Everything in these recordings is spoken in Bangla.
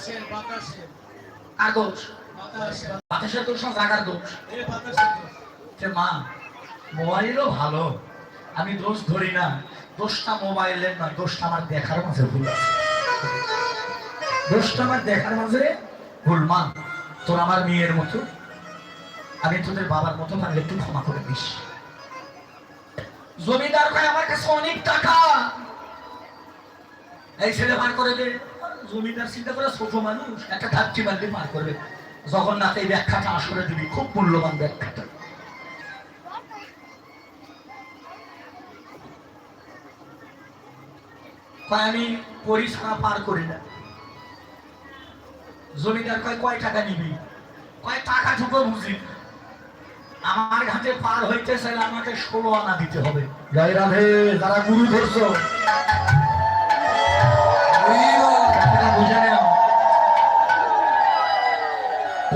বাতাসের কার দোষ? বাতাসের না জাগার মা মোবাইলও ভালো। আমি দোষ ধরি না। দোষটা মোবাইলের নয় দোষটা আমার দেখার মাঝে ভুল দোষটা আমার দেখার মাঝে ভুল মা। তোর আমার মেয়ের মতো। আমি তোদের বাবার মতো পারলে একটু ক্ষমা করে দিস। জমিদার ভাই আমার কাছে অনেক টাকা। এই ছেলে পার করে দে। জমিদার চিন্তা করে ছোট মানুষ একটা ধাপটি বান্ধে পার করবে। জগন্নাথ এই ব্যাখ্যাটা আসলে দিবি, খুব মূল্যবান ব্যাখ্যাটা। আমি পরিছানা পার করি না। জমিদার কয় কয় টাকা নিবি? কয়, টাকা ঢুকো বুঝি আমার ঘাটে পার হইতে চাইলে আমাকে ষোলো আনা দিতে হবে। জয় রাধে, যারা গুরু ধরছো।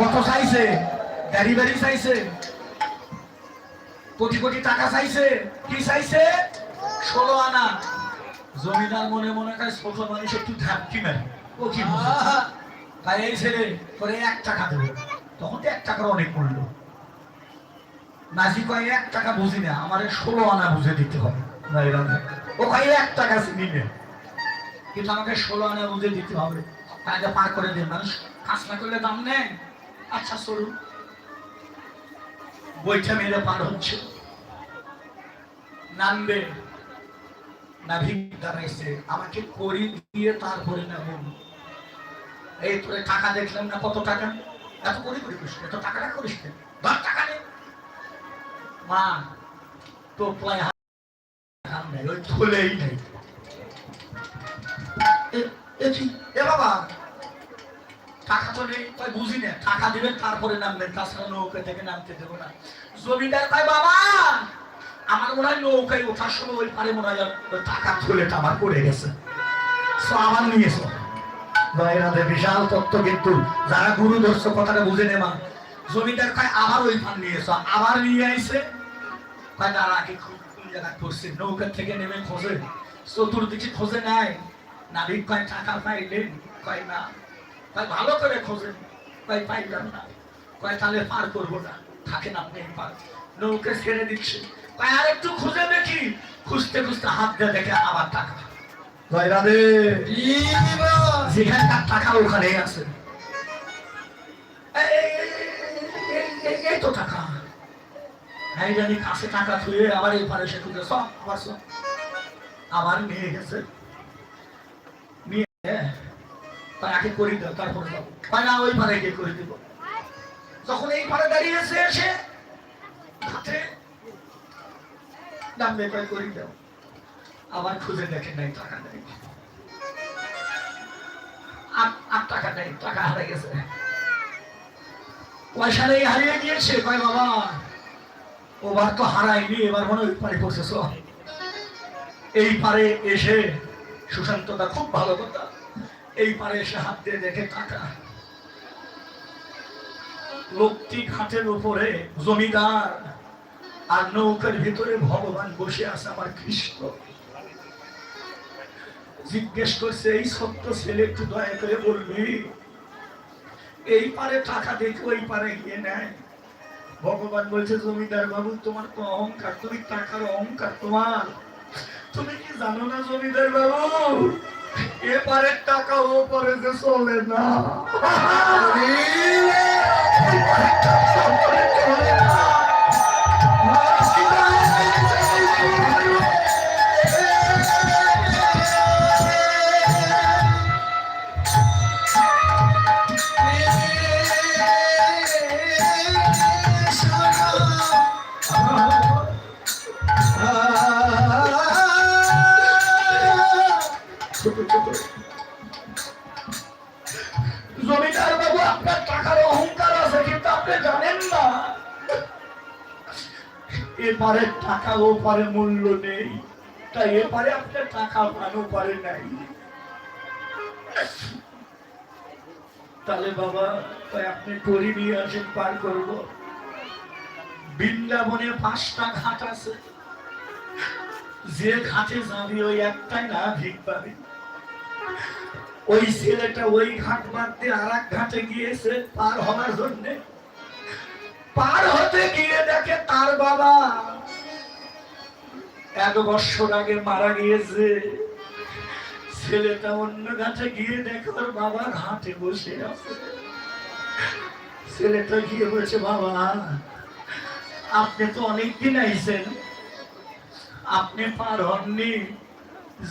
কত চাইছে, গাড়ি বাড়ি চাইছে, কোটি কোটি টাকা চাইছে, কি চাইছে? ষোলো আনা। জমিদার মনে মনে করে ছোট মানুষ একটু ধাপকি মারে। ও কি তাই এই ছেলে করে এক টাকা দেবে। তখন তো এক টাকার অনেক মূল্য। নাজি কয়, এক টাকা বুঝি না, আমার ষোলো আনা বুঝে দিতে হবে। ও কয়, এক টাকা নিবে কিন্তু আমাকে ষোলো আনা বুঝে দিতে হবে। আগে পার করে দিন। মানুষ কাজ না করলে দাম নেই আচ্ছা চলুন। বইটা মেরে পার হচ্ছে। নামবে। নাভিক দাঁড়াইছে। আমাকে করি দিয়ে তারপরে নামুন এই তোরে টাকা দেখলাম না, কত টাকা? এত করি করি করিস এত টাকাটা করিস? ধর টাকা নে। মা তো প্লাই হাত ওই খুলেই নেই? এ বাবা! টাকা তো নেই বুঝি না, টাকা দিবেন, তারপরে নামবেন, তাছাড়া নৌকা থেকে নামতে দেবো না। জমিদার বাবা, আমার মনে হয় নৌকায় ওঠার সময় ওই পারে মনে হয় টাকা থলেটা আমার পড়ে গেছে। আমার বিশাল তত্ত্ব কিন্তু, যারা গুরু ধরছো, কথাটা বুঝে নেবা। জমিদার কয়, আবার ওই ফান নিয়েছো আবার নিয়ে আইছে। কয়, না আগে কোন জায়গায় পড়ছে নৌকা থেকে নেমে খোঁজে। চতুর্দিকে খোঁজে নাই। নাবিক কয়, টাকা পাইলেন। কয়, না কয় ভালো করে খোঁজেন কয় পাইলাম না কয় তাহলে পার করব না। থাকেন আপনি পার। নৌকে ছেড়ে দিচ্ছে। কয় আর একটু খুঁজে দেখি। খুঁজতে খুঁজতে হাত দিয়ে দেখে আবার টাকা। জয় রাধে। যেখানকার টাকা ওখানেই আছে। এই, এই, এই, এই, এই, এই তো টাকা। হ্যাঁ জানি কাছে টাকা থুয়ে আবার এই পারে সে খুঁজে। সব আবার সব। আবার নিয়ে গেছে। নিয়ে করি দাও, তারপর যাব। হয় না, ওই গিয়ে করে দিব। যখন এই এসে করি দাও। আবার খুঁজে দেখে নাই, টাকা নেই। আর টাকা নেই, টাকা হারিয়ে গেছে। পয়সা নেই, হারিয়ে গিয়েছে। কয়, বাবা, ওবার তো হারাইনি এবার মনে ওই পারে পড়ছে এই পারে এসে সুশান্তটা খুব ভালো কথা। এই পারে এসে হাত দিয়ে দেখে টাকা লোকটি ঘাটের উপরে জমিদার আর নৌকার ভিতরে ভগবান বসে আছে আমার কৃষ্ণ। জিজ্ঞেস করছে, এই সত্য ছেলে একটু দয়া করে বলবি? এই পারে টাকা দেখে ওই পারে গিয়ে নেয়। ভগবান বলছে, জমিদার বাবু, তোমার তো অহংকার, তুমি টাকার অহংকার তোমার। তুমি কি জানো না জমিদার বাবু? এপারে টাকা ওপারে পারে যে চলে না। জমিদার বাবু, আপনার টাকার অহংকার আছে, কিন্তু আপনি জানেন না। টাকা মূল্য নেই, তাই টাকা নাই। তাহলে বাবা আপনি করি নিয়ে আসেন, পার করব। বৃন্দাবনে পাঁচটা ঘাট আছে। যে ঘাটে যাবি, ওই একটাই না ভিক পাবি। ওই ছেলেটা ওই ঘাট বাদ আর এক ঘাটে গিয়েছে পার হওয়ার জন্য পার হতে গিয়ে দেখে তার বাবা। এক বছর আগে মারা গিয়েছে। ছেলেটা অন্য ঘাটে গিয়ে দেখে ওর বাবা ঘাটে বসে আছে। ছেলেটা গিয়ে বলছে, বাবা, আপনি তো অনেকদিন আইছেন। আপনি পার হননি।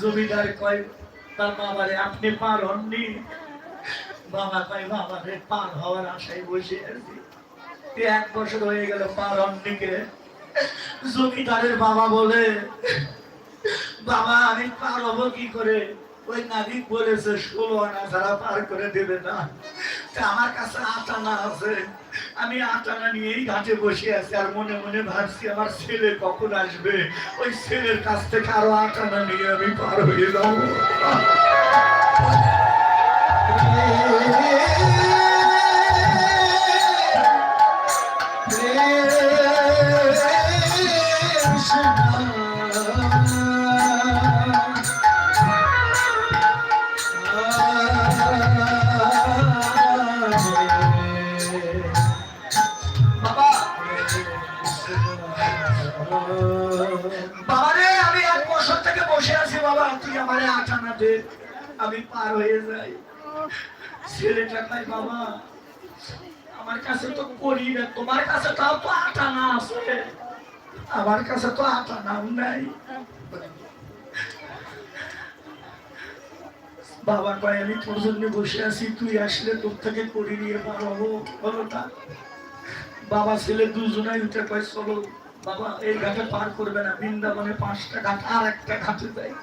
জমিদার কয় তার বাবারে আপনি পার হননি। বাবা কয় বাবারে পার হওয়ার আশায় বসে আছি। এক বছর হয়ে গেল পার হননি কে? জমিদারের বাবা বলে, বাবা, আমি পার হব কি করে? ওই নাবিক বলেছে ষোলো আনা ছাড়া পার করে দেবে না, তা আমার কাছে আটানা আছে। আমি আটানা নিয়েই ঘাটে বসে আছি আর মনে মনে ভাবছি, আমার ছেলে কখন আসবে? ওই ছেলের কাছ থেকে আরও আটানা নিয়ে আমি পার হয়ে যাব। বাবা, তুই দে, আমি পার হয়ে যাই। ছেলেটা কয়, বাবা, আমার কাছে তো করি না, তোমার কাছে তো আট আনা আছে। আমার কাছে তো আট আনাও নাই। বাবা কয়, আমি তোর জন্য বসে আছি, তুই আসলে তোর থেকে করি নিয়ে পারব বলো না বাবা, ছেলে দুজনাই উঠে কয়, চলো, বাবা, এই ঘাটে পার করবে না, বৃন্দাবনে পাঁচটা ঘাট আর একটা ঘাটে যাই।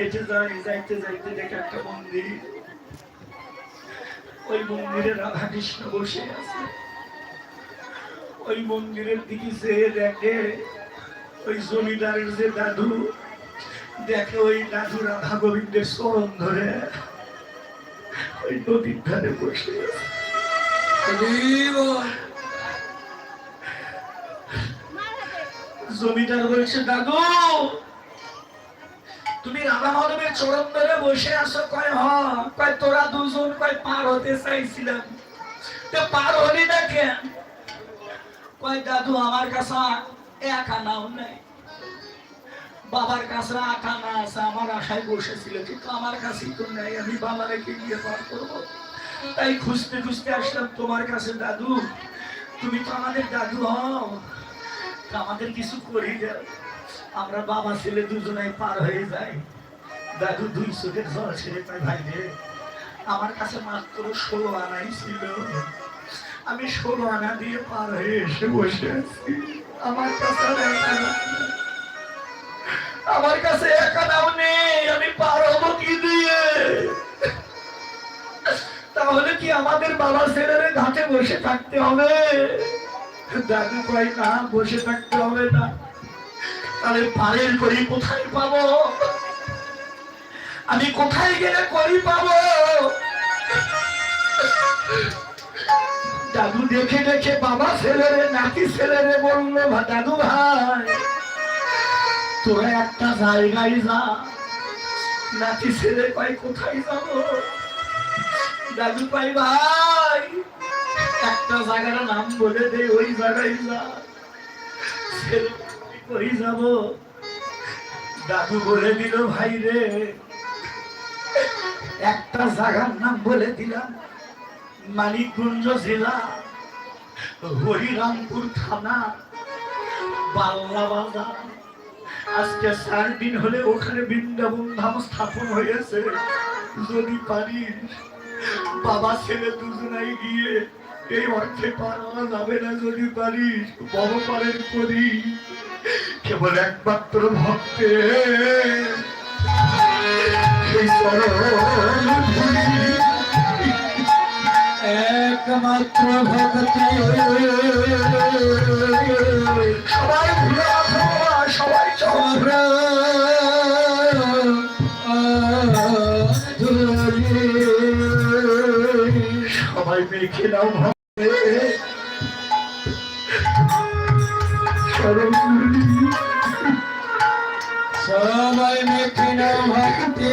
হেঁটে যাই যাইতে যাইতে দেখে একটা মন্দির। ওই মন্দিরে বসে আছে। ওই মন্দিরের দিকে চেয়ে দেখে, ওই জমিদারের যে দাদু, দেখে ওই দাদু রাধা গোবিন্দের চরণ ধরে ওই নদীর ধারে বসে জমিদার বলছে, দাদু তুমি রাধা মাধবের চরণ ধরে বসে আছো, কয়, হ, কয়, তোরা দুজন কয়, পার হতে চাইছিলাম। তো পার হলি না কেন কয়, দাদু, আমার কাছে এক আনাও নাই। বাবার কাছে আট আনা আছে, আমার আশায় বসেছিল, কিন্তু আমার কাছেই তো নেই, আমি বাবা রেখে গিয়ে পার করব। তাই খুঁজতে খুঁজতে আসলাম, তোমার কাছে, দাদু, তুমি তো আমাদের দাদু হও আমাদের কিছু করি দাও। আমরা বাবা ছেলে দুজনাই পার হয়ে যাই। দাদু দুই চোখের জল ছেড়ে পাই ভাই আমার কাছে মাত্র ষোলো আনাই ছিল। আমি ষোলো আনা দিয়ে পার হয়ে এসে বসে আছি। আমার কাছে। আমার কাছে এক আনাও নেই, আমি পার হব কি দিয়ে? তাহলে কি আমাদের বাবা ছেলেরে ঘাটে বসে থাকতে হবে? দাদু কয়, না, বসে থাকতে হবে না। তাহলে পারের করি কোথায় পাবো? আমি কোথায় গেলে করি পাবো? দাদু দেখে দেখে বাবা ছেলেরে, নাতি ছেলেরে বলল দাদু ভাই, তোরা একটা জায়গায় যা। নাতি ছেলে পাই কোথায় যাব? দাদু পাই ভাই, একটা জায়গার নাম বলে দে, ওই জায়গায় যা। ছেলে কই যাব? দাদু বলে দিল, ভাই রে, একটা জায়গার নাম বলে দিলাম, মানিকগঞ্জ জেলা, হরিরামপুর থানা বাল্লা বাজার। আজকে চার দিন হলে ওখানে বৃন্দাবন ধাম স্থাপন হয়েছে। যদি পারিস, বাবা, ছেলে দুজনাই গিয়ে এই অর্থে পারা যাবে না, যদি পারিস, বড় পারের করি। কেবল একমাত্র ভক্তে। একমাত্র ভক্তি সবাই আসো সবাই সবাই মেখে নাও ভক্তে। চরণ ধুলি সবাই মেখিন ভক্তি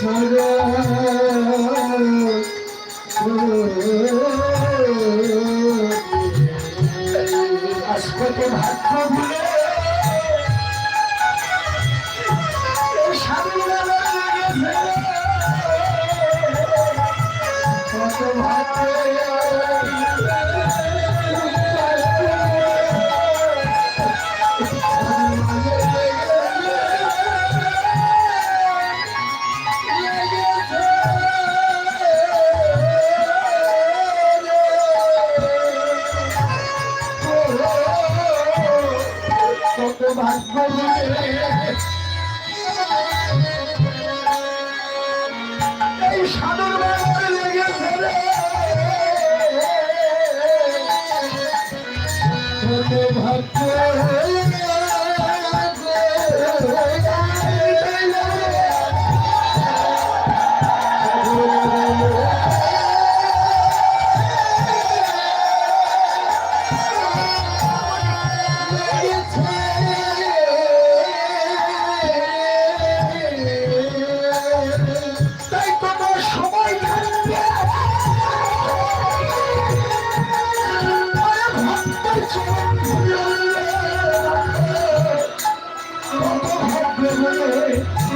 সরা মনে